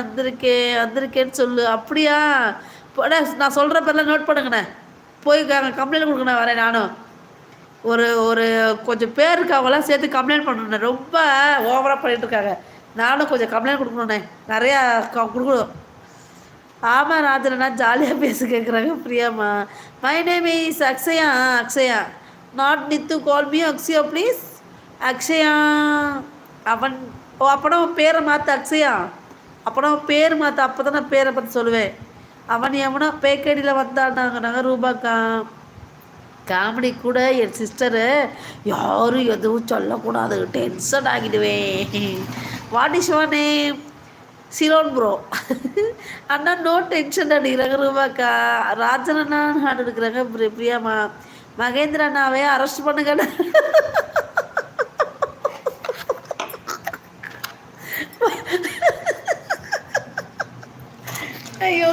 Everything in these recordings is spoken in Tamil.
வந்திருக்கேன் வந்திருக்கேன்னு சொல்லு. அப்படியா? போட நான் சொல்கிற பேர்லாம் நோட் பண்ணுங்கண்ணே. போய் கம்ப்ளைண்ட் கொடுக்கணும் வரேன் நானும் ஒரு ஒரு கொஞ்சம் பேருக்கு இருக்கவங்களாம் சேர்த்து கம்ப்ளைண்ட் பண்ணணும் ரொம்ப ஓவராக பண்ணிகிட்டு இருக்காங்க. நானும் கொஞ்சம் கம்ப்ளைண்ட் கொடுக்கணுண்ணே நிறையா கொடுக்கணும். ஆமாம் ராத்திரண்ணா ஜாலியாக பேச கேட்குறாங்க பிரியாமா my name is Akshaya Akshaya. Not Nithu call me Akshaya please Akshaya. அவன் ஓ அப்போனா பேரை மாற்று அக்ஷயா. அப்போனா பேர் மாற்ற அப்போ தான் நான் பேரை பற்றி சொல்லுவேன். அவன் எவனோ பேக்கடியில் வந்தாண்டாங்க ரூபாக்கா காமெடி கூட என் சிஸ்டரு யாரும் எதுவும் சொல்லக்கூடாது tension ஆகிடுவேன். What is your name Ceylon bro Anna no tension அடிக்கிறாங்க ரூபாக்கா ராஜன் அண்ணா ஹார்ட் எடுக்கிறாங்க பிரியாமா. மகேந்திர அண்ணாவே அரெஸ்ட் பண்ணுங்கண்ணா.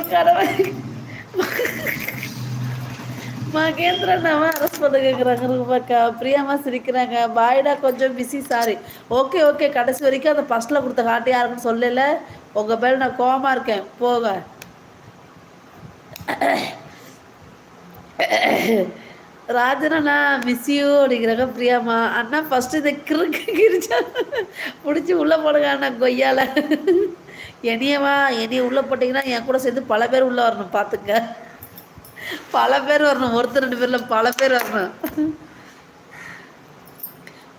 ஐயோ கடவுள் மகேந்திரன் அவன் அரெஸ்ட் பண்ண கேட்குறாங்க ரூபாக்கா பிரியாமா சிரிக்கிறாங்க. பாய்டா கொஞ்சம் பிஸி சாரி ஓகே ஓகே கடைசி வரைக்கும் அந்த ஃபஸ்ட்டில் கொடுத்த காட்டு யாருக்குன்னு சொல்லல. உங்கள் பேர் நான் கோமா இருக்கேன். போக. ராஜனா மிஸ்யூ அப்படிங்கிறாங்க பிரியாமா. அண்ணா ஃபஸ்ட்டு இந்த கிறுக்கு கிரிச்சா பிடிச்சி உள்ளே போடுங்க அண்ணா கொய்யால. என்னையவா? என்னைய உள்ளே போட்டிங்கன்னா என் கூட சேர்ந்து பல பேர் உள்ளே வரணும் பார்த்துக்க பல பேர் வரணும் ஒருத்தர் ரெண்டு பேரில் பல பேர் வரணும்.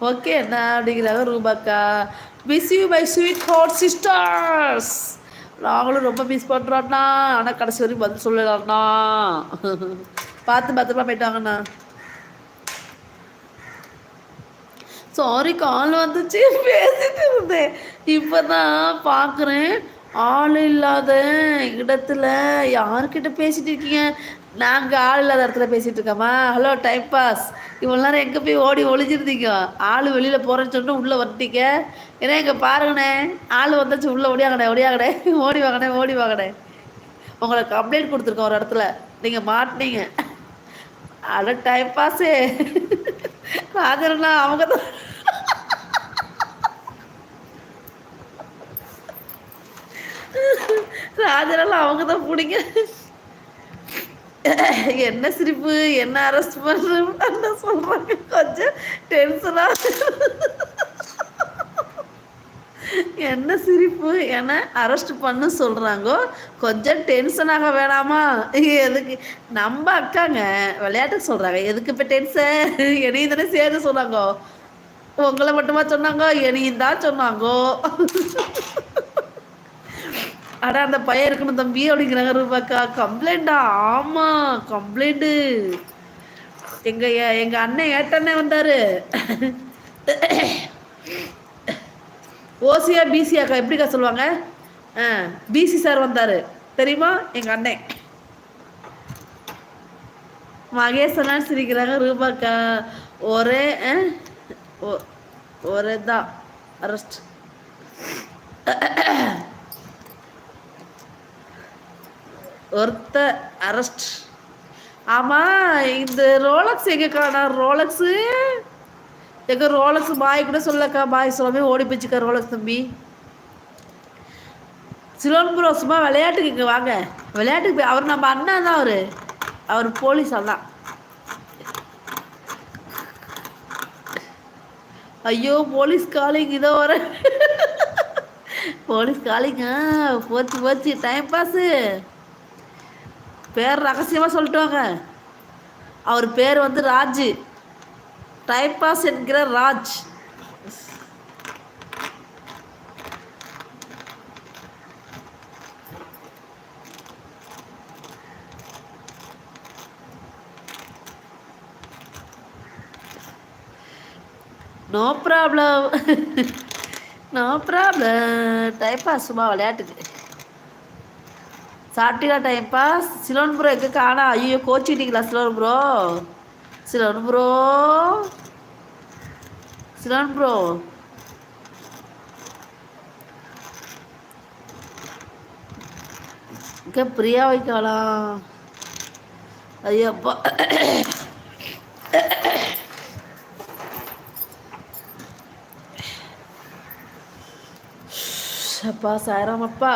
ஓகே என்ன அப்படிங்கிறாங்க ரூபாக்கா. Miss you bye sweetheart sisters நாங்களும் ரொம்ப மிஸ் பண்ணுறோண்ணா ஆனால் கடைசி வரைக்கும் பதில் சொல்லலாம்ண்ணா பார்த்து பத்திரமா போயிட்டாங்கண்ணா சாரி கால் வந்துச்சு. பேசிட்டு இருந்தேன். இப்போ தான் பார்க்குறேன் ஆள் இல்லாத இடத்துல யாருக்கிட்ட பேசிட்டு இருக்கீங்க? நாங்கள் ஆள் இல்லாத இடத்துல பேசிட்டு இருக்கோமா? ஹலோ டைம் பாஸ் இவ்வளோ நேரம் எங்கே போய் ஓடி ஒளிஞ்சிருந்தீங்க? ஆள் வெளியில் போகிறேன்னு சொல்லிட்டு உள்ளே வந்துட்டீங்க. ஏன்னா இங்கே பாருங்கண்ணே. ஆள் வந்தாச்சு உள்ளே ஓடியாங்கண்ணே ஓடியாங்கண்ணே ஓடி வாங்கண்ணே ஓடி வாங்கண்ணே. உங்களை கம்ப்ளைண்ட் கொடுத்துருக்கோம் ஒரு இடத்துல. நீங்கள் மாட்டினீங்க. அட டைம் பாஸு ராஜரண்ணா அவங்க தான் ராஜரெல்லாம் அவங்க தான் பிடிங்க. என்ன சிரிப்பு என்ன அரெஸ்ட் பண்ண சொல்கிறாங்க கொஞ்சம் டென்ஷனா என்ன சிரிப்பு என்ன அரெஸ்ட் பண்ணு சொல்றாங்கோ? கொஞ்சம் டென்ஷன் ஆக வேணாமா? எதுக்கு? நம்ம அக்காங்க விளையாட்டுக்கு சொல்கிறாங்க எதுக்கு இப்போ டென்ஷன் என்னையும் தானே சேர்ந்து சொன்னாங்கோ? உங்களை மட்டுமா சொன்னாங்க? என்னையும் தான் சொன்னாங்கோ? அடா அந்த பையன் இருக்கணும் தம்பி அப்படிங்கிறாங்க ரூபாக்கா கம்ப்ளைண்டா ஆமாம் கம்ப்ளைண்ட்டு எங்கள் எங்கள் அண்ணன் ஏட்டண்ணே வந்தார். ஓசியா பிசியாக்கா எப்படிக்கா சொல்லுவாங்க? ஆ பிசி சார் வந்தார். தெரியுமா? எங்கள் அண்ணன். மகேசனா சிரிக்கிறாங்க ரூபாக்கா. ஒரே ஒரே தான் அரெஸ்ட் ஒருத்த அரெஸ்ட் ஆமாம் இந்த ரோலக்ஸ் எங்கேக்காண்ணா ரோலக்ஸு எங்க ரோலக்ஸ் பாய் கூட சொல்லக்கா பாய் சொல்லாமே ஓடி போச்சுக்கா ரோலக்ஸ் தம்பி. சிலோன் ப்ரோ சும்மா விளையாட்டுக்கு இங்கே வாங்க. விளையாட்டுக்கு போய் அவர் நம்ம அண்ணா தான் அவர். அவர் போலீஸ் அதான் ஐயோ போலீஸ் காலிங் இதோ வர. போலீஸ் காலிங்க போச்சு போச்சு டைம் பாஸு பேர் ரகசியமாக சொல்லிட்டுவாங்க அவர் பேர் வந்து ராஜ். டைம் பாஸ் என்கிற Raj. No problem no problem time pass சும்மா விளையாட்டுக்கு. சாப்பிட்டீங்களா டைம் பாஸ் சிலோன் ப்ரோ எங்கே காணா? ஐயோ கோச்சிக்கிட்டீங்களா Ceylon bro Ceylon bro Ceylon bro இங்கே பிரியா வைக்கலாம் ஐயப்பா. அப்பா. சாயராமப்பா